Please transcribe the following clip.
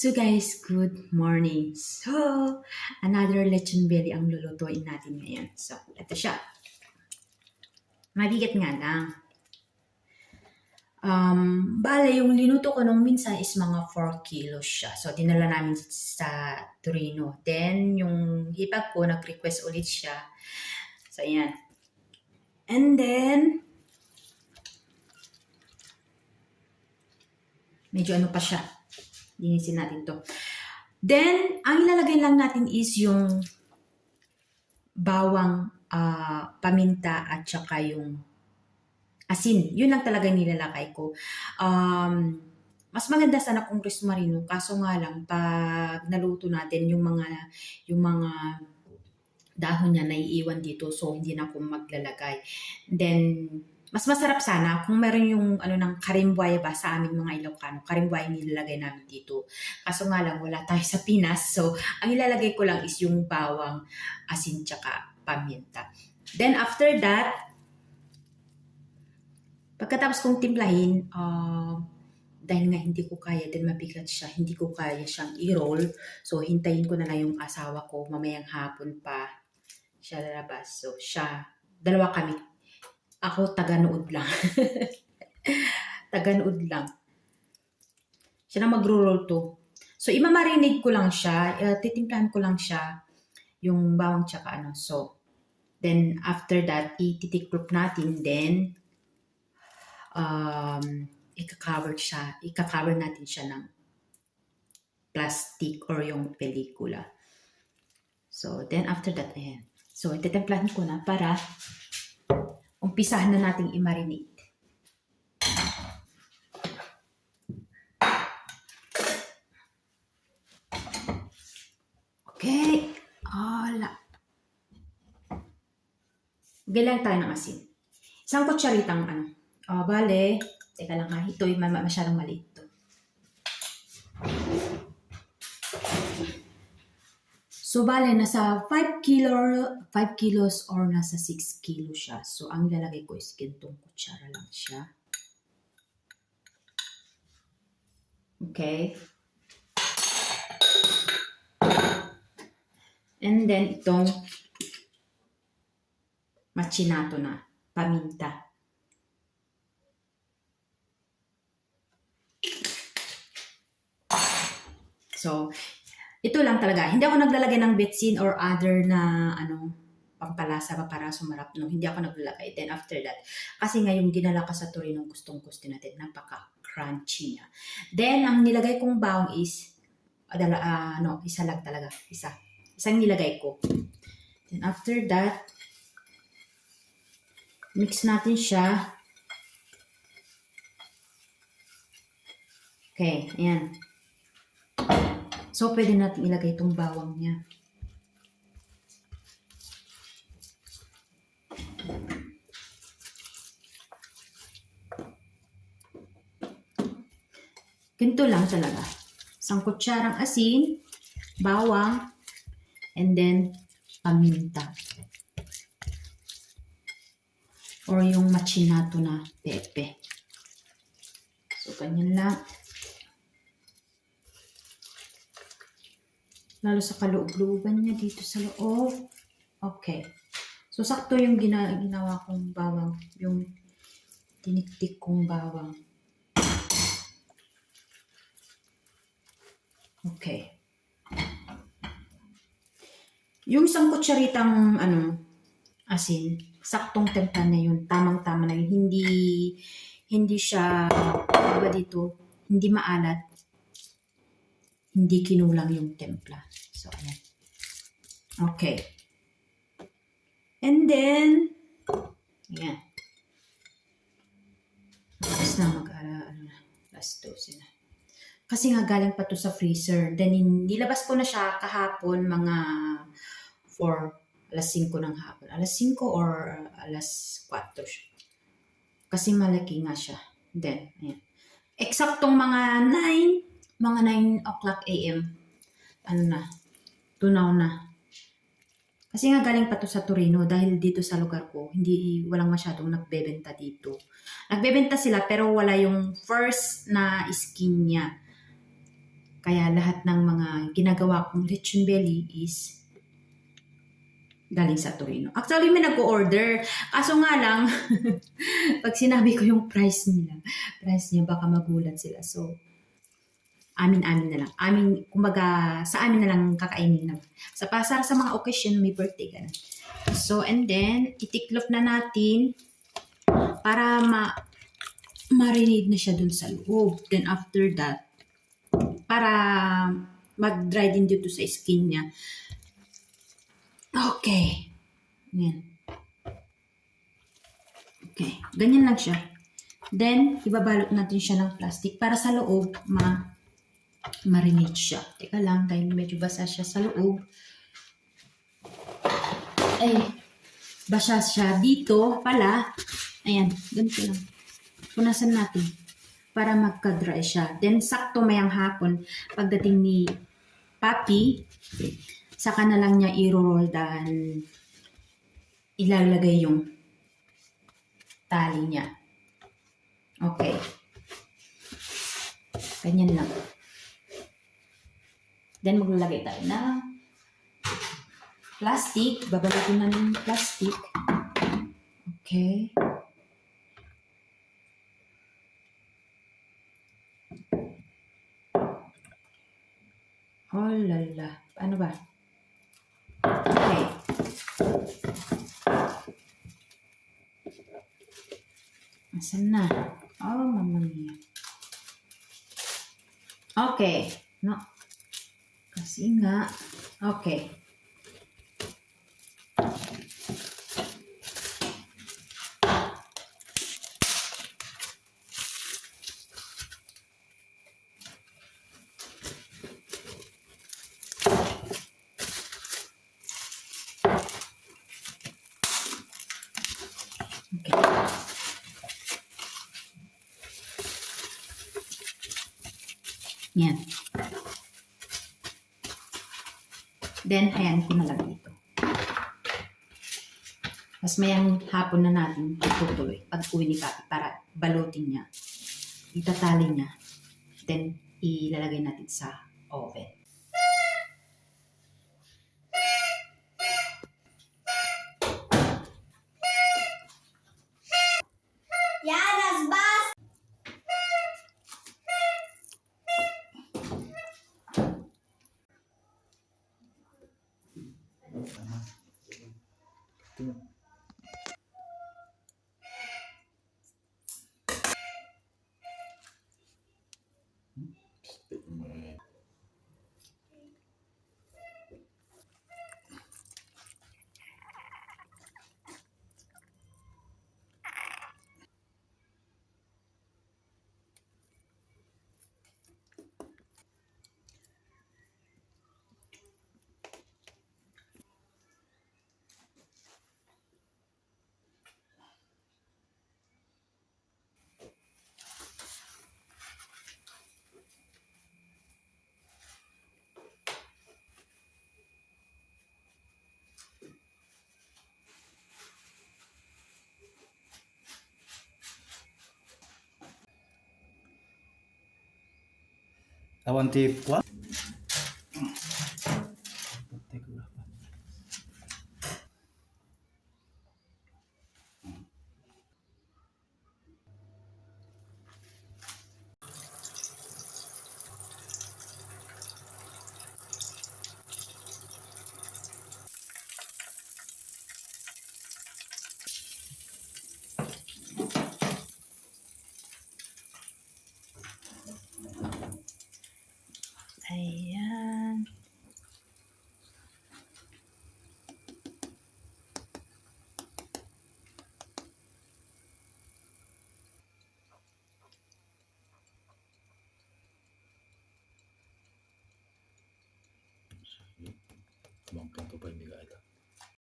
So guys, good morning. So, another belly ang lulutuin natin ngayon. So, ito siya. Mabigat nga lang. Um, bale, yung linuto ko nung minsan is mga 4 kilos siya. So, dinala namin sa Torino. Then, yung hipag ko, nag-request ulit siya. So, ayan. And then, medyo ano pa siya. Linisin natin to. Then, ang ilalagay lang natin is yung bawang ah, paminta at saka yung asin. Yun lang talaga yung nilalakay ko. Um, mas maganda sana kung Chris Marino, kaso nga lang, pag naluto natin yung mga, yung mga dahon niya naiiwan dito, so hindi na ako maglalagay. Then, mas masarap sana kung meron yung ano ng karimbuay ba sa aming mga Ilocano. Karimbuay nilalagay namin dito. Kaso nga lang wala tayo sa Pinas. So, ang ilalagay ko lang is yung bawang, asin, tsaka paminta. Then after that, pagkatapos kong timplahin, uh, dahil nga hindi ko kaya, din mabigat siya, hindi ko kaya siyang i-roll. So, hintayin ko na lang yung asawa ko, mamayang hapon pa siya lalabas. So, siya, dalawa kami. Ako, taga-nood lang. taga-nood lang. Siya na magro-roll to. So, imamarinig ko lang siya, uh, titimplahan ko lang siya, yung bawang tsaka ano. So, then after that, ititiklop natin, then, um, ika-cover siya, ika-cover natin siya ng plastic or yung pelikula. So, then after that, ayan. So, ititemplahan ko na para umpisahan na nating i-marinate. Okay. Ala. Galang tayo ng asin. Isang kutsaritang ano. Oh, bale. Teka lang ha. Ito yung ma- masyadong maliit to. So, bale, nasa 5 kilo, 5 kilos or nasa 6 kilo siya. So, ang lalagay ko is gintong kutsara lang siya. Okay. And then, itong machinato na, paminta. So, ito lang talaga. Hindi ako naglalagay ng betsin or other na ano pampalasa pa para sumarap. No? Hindi ako naglalagay. Then after that, kasi nga yung ginala ka sa Torino, gustong gusto natin, napaka-crunchy niya. Then, ang nilagay kong bawang is, adala, ah, no, isa lang talaga. Isa. Isang nilagay ko. Then after that, mix natin siya. Okay, ayan. So, pwede natin ilagay itong bawang niya. Ganito lang talaga. Isang kutsarang asin, bawang, and then paminta. Or yung machinato na pepe. So, ganyan lang. Lalo sa kaloob-looban niya dito sa loob. Okay. So, sakto yung gina ginawa kong bawang, yung tiniktik kong bawang. Okay. Yung isang kutsaritang ano, asin, saktong templa na yun, tamang-tama na yun. Hindi, hindi siya, ano ba dito, hindi maalat, hindi kinulang yung templa. So, ayan. Okay. And then, ayan. Tapos na mag, uh, ano na, last dose na. Kasi nga galing pa to sa freezer. Then, nilabas ko na siya kahapon mga for alas 5 ng hapon. Alas 5 or alas 4 siya. Kasi malaki nga siya. Then, ayan. Eksaktong mga 9 mga 9 o'clock a.m. Ano na, tunaw na. Kasi nga galing pa to sa Torino dahil dito sa lugar ko, hindi walang masyadong nagbebenta dito. Nagbebenta sila pero wala yung first na skin niya. Kaya lahat ng mga ginagawa kong lechon belly is galing sa Torino. Actually, may nag-order. Kaso nga lang, pag sinabi ko yung price nila, price niya, baka magulat sila. So, amin-amin na lang. Amin, kumbaga, sa amin na lang kakainin naman. Sa pasar, sa mga occasion, may birthday na. So, and then, itiklop na natin para ma marinate na siya dun sa loob. Then, after that, para mag-dry din dito sa skin niya. Okay. Yan. Okay. Ganyan lang siya. Then, ibabalot natin siya ng plastic para sa loob ma marinate siya. Teka lang, dahil medyo basa siya sa loob. Ay, basa siya dito pala. Ayan, ganito lang. Punasan natin para magka-dry siya. Then, sakto mayang hapon, pagdating ni Papi, saka na lang niya i-roll dahil ilalagay yung tali niya. Okay. Ganyan lang. Then, maglalagay tayo ng plastic. Babalagin na ng plastic. Okay. Oh, lala. Ano ba? Okay. Asan na? Oh, mamma. Okay. No. Kasi nga. Okay. Okay. Yan. Then, ayan, pinalagay dito. Mas mayang hapon na natin itutuloy pag uwi ni Papi para balutin niya. Itatali niya. Then, ilalagay natin sa oven. Tức là qua. Ayan. Po' poi mi guarda.